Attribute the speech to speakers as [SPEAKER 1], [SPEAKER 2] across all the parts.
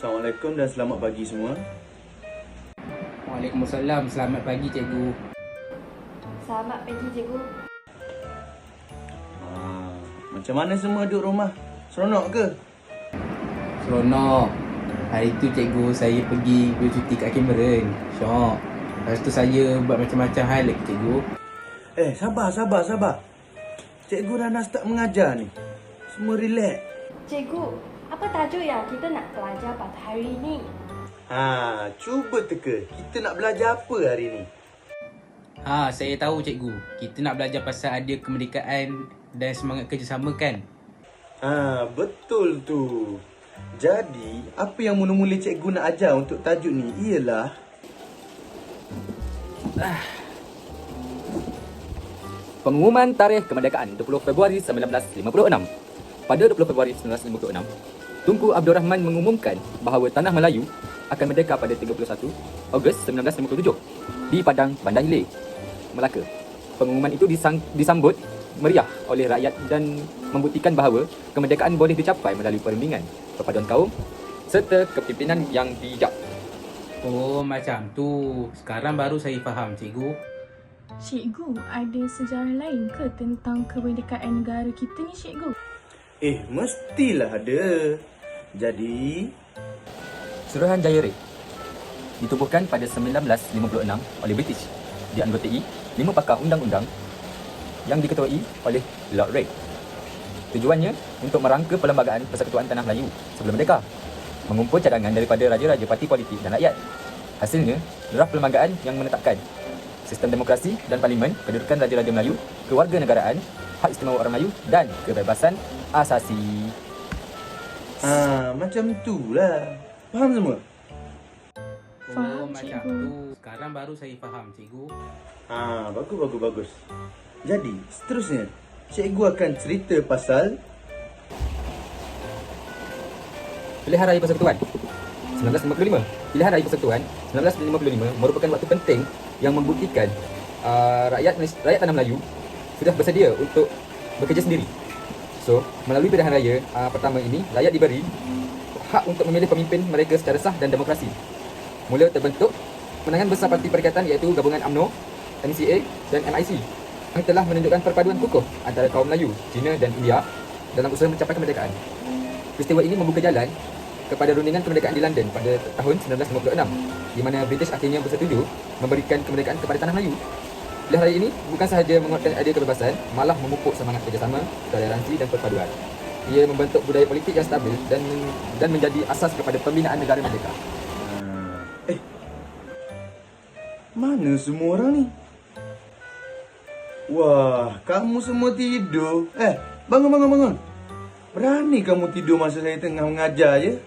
[SPEAKER 1] Assalamualaikum dan selamat pagi semua.
[SPEAKER 2] Waalaikumsalam. Selamat pagi cikgu.
[SPEAKER 3] Selamat pagi cikgu.
[SPEAKER 1] Ha, macam mana semua duduk rumah? Seronok ke?
[SPEAKER 2] Seronok. Hari tu cikgu saya pergi bercuti kat Cameron. Syok. Lepas tu saya buat macam-macam hal lagi cikgu.
[SPEAKER 1] Eh, sabar, sabar, sabar. Cikgu dah nak start mengajar ni. Semua relax.
[SPEAKER 3] Cikgu, apa tajuk yang kita nak belajar pada hari ini?
[SPEAKER 1] Ha, cuba teka. Kita nak belajar apa hari ni?
[SPEAKER 2] Ha, saya tahu cikgu. Kita nak belajar pasal ada kemerdekaan dan semangat kerjasama kan?
[SPEAKER 1] Ha, betul tu. Jadi, apa yang mula-mula cikgu nak ajar untuk tajuk ni ialah
[SPEAKER 4] Pengumuman tarikh kemerdekaan 20 Februari 1956. Pada 20 Februari 1956, Tunku Abdul Rahman mengumumkan bahawa Tanah Melayu akan merdeka pada 31 Ogos 1957 di Padang Bandar Hilir, Melaka. Pengumuman itu disang, disambut meriah oleh rakyat dan membuktikan bahawa kemerdekaan boleh dicapai melalui perundingan, perpaduan kaum serta kepimpinan yang bijak.
[SPEAKER 2] Oh, macam tu. Sekarang baru saya faham cikgu.
[SPEAKER 5] Cikgu, ada sejarah lain ke tentang kemerdekaan negara kita ni, cikgu?
[SPEAKER 1] Eh, mestilah ada. Jadi,
[SPEAKER 4] Suruhanjaya Red ditubuhkan pada 1956 oleh British dianggotai lima pakar undang-undang yang diketuai oleh Lord Red. Tujuannya untuk merangka Perlembagaan Persekutuan Tanah Melayu sebelum merdeka, mengumpul cadangan daripada raja-raja parti politik dan rakyat. Hasilnya, draft perlembagaan yang menetapkan sistem demokrasi dan parlimen, kedudukan raja-raja Melayu, kewarganegaraan, hak istimewa orang Melayu dan kebebasan asasi.
[SPEAKER 1] ha, macam tu lah. Faham semua?
[SPEAKER 2] oh,
[SPEAKER 5] Faham,
[SPEAKER 2] macam
[SPEAKER 5] cikgu.
[SPEAKER 2] tu. Sekarang baru saya faham cikgu.
[SPEAKER 1] Ha, bagus, bagus, bagus. Jadi, seterusnya, cikgu akan cerita pasal
[SPEAKER 4] Pilihan Raya Persekutuan 1955 Pilihan Raya Persekutuan 1955 merupakan waktu penting yang membuktikan uh, rakyat rakyat tanah Melayu sudah bersedia untuk bekerja sendiri. So, melalui pilihan raya uh, pertama ini, rakyat diberi hak untuk memilih pemimpin mereka secara sah dan demokrasi. Mula terbentuk menangan besar parti perikatan iaitu gabungan UMNO, MCA dan MIC yang telah menunjukkan perpaduan kukuh antara kaum Melayu, Cina dan India dalam usaha mencapai kemerdekaan. Peristiwa ini membuka jalan kepada rundingan kemerdekaan di London pada tahun 1956 di mana British akhirnya bersetuju memberikan kemerdekaan kepada tanah Melayu. Pilihan raya ini bukan sahaja menguatkan idea kebebasan, malah memupuk semangat kerjasama, toleransi dan perpaduan. Ia membentuk budaya politik yang stabil dan dan menjadi asas kepada pembinaan negara merdeka.
[SPEAKER 1] Eh, mana semua orang ni? Wah, kamu semua tidur. Eh, bangun, bangun, bangun. Berani kamu tidur masa saya tengah mengajar je?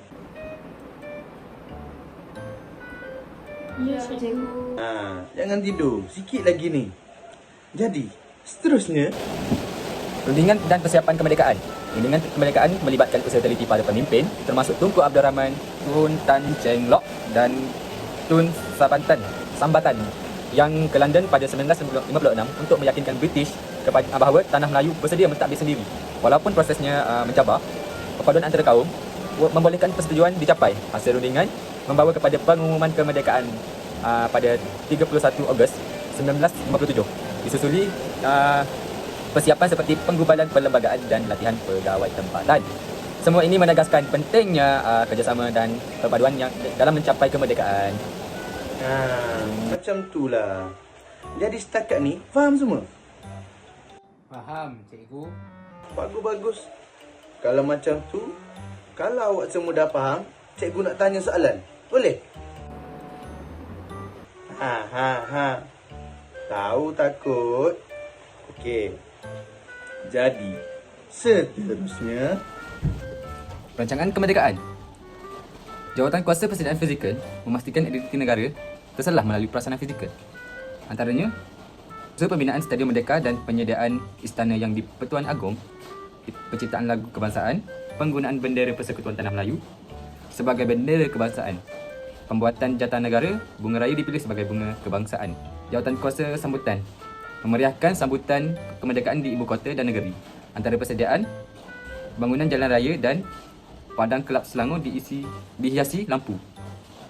[SPEAKER 5] Ya, cikgu.
[SPEAKER 1] Ha, jangan tidur. Sikit lagi ni. Jadi, seterusnya,
[SPEAKER 4] Rundingan dan persiapan kemerdekaan. Rundingan kemerdekaan melibatkan usaha teliti para pemimpin termasuk Tunku Abdul Rahman, Tun Tan Cheng Lock dan Tun Sabantan Sambatan yang ke London pada 1956 untuk meyakinkan British kepada bahawa tanah Melayu bersedia mentadbir sendiri. Walaupun prosesnya uh, mencabar, perpaduan antara kaum membolehkan persetujuan dicapai. Hasil rundingan membawa kepada pengumuman kemerdekaan uh, pada 31 Ogos 1957. Disusuli uh, persiapan seperti penggubalan perlembagaan dan latihan pegawai tempatan. Semua ini menegaskan pentingnya uh, kerjasama dan perpaduan yang dalam mencapai kemerdekaan.
[SPEAKER 1] ha, macam tu lah. Jadi setakat ni, faham semua?
[SPEAKER 2] Faham cikgu.
[SPEAKER 1] Bagus-bagus. Kalau macam tu, kalau awak semua dah faham, cikgu nak tanya soalan. Boleh? Ha, ha, ha. Tahu takut? Okey. Jadi, seterusnya...
[SPEAKER 4] Rancangan kemerdekaan. Jawatan kuasa persediaan fizikal memastikan identiti negara terselah melalui pelaksanaan fizikal. Antaranya, usaha pembinaan Stadium Merdeka dan penyediaan istana yang di Pertuan Agong, penciptaan lagu kebangsaan, penggunaan bendera Persekutuan Tanah Melayu sebagai bendera kebangsaan, pembuatan jata negara, bunga raya dipilih sebagai bunga kebangsaan. Jawatan kuasa sambutan memeriahkan sambutan kemerdekaan di ibu kota dan negeri antara persediaan bangunan jalan raya dan padang kelab Selangor diisi dihiasi lampu.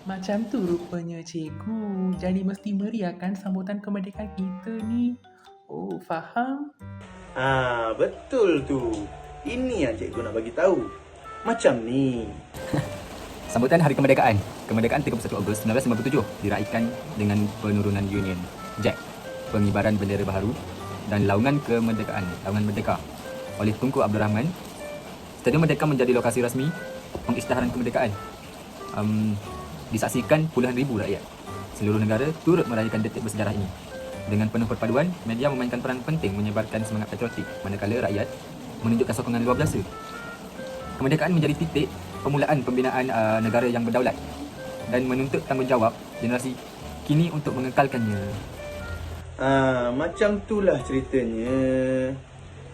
[SPEAKER 6] Macam tu rupanya cikgu. Jadi mesti meriah kan sambutan kemerdekaan kita ni. Oh, faham?
[SPEAKER 1] Ah, betul tu. Ini yang cikgu nak bagi tahu. Macam ni.
[SPEAKER 4] Sambutan Hari Kemerdekaan. Kemerdekaan 31 Ogos 1957 diraihkan dengan penurunan Union Jack, pengibaran bendera baharu dan laungan kemerdekaan, laungan merdeka oleh Tunku Abdul Rahman. Stadium Merdeka menjadi lokasi rasmi pengisytiharan kemerdekaan. Um, disaksikan puluhan ribu rakyat. Seluruh negara turut merayakan detik bersejarah ini. Dengan penuh perpaduan, media memainkan peran penting menyebarkan semangat patriotik manakala rakyat menunjukkan sokongan luar biasa kemerdekaan menjadi titik permulaan pembinaan uh, negara yang berdaulat dan menuntut tanggungjawab generasi kini untuk mengekalkannya.
[SPEAKER 1] Ah, macam itulah ceritanya.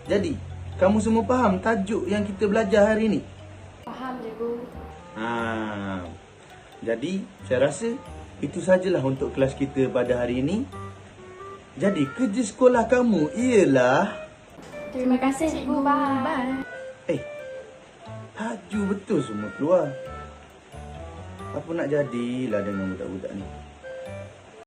[SPEAKER 1] Jadi, kamu semua faham tajuk yang kita belajar hari ni?
[SPEAKER 3] Faham cikgu.
[SPEAKER 1] Ha. Jadi, saya rasa itu sajalah untuk kelas kita pada hari ini. Jadi, kerja sekolah kamu ialah
[SPEAKER 3] Terima kasih cikgu. Bye.
[SPEAKER 5] Bye.
[SPEAKER 1] eh Haju betul semua keluar. Apa nak jadilah dengan budak-budak ni?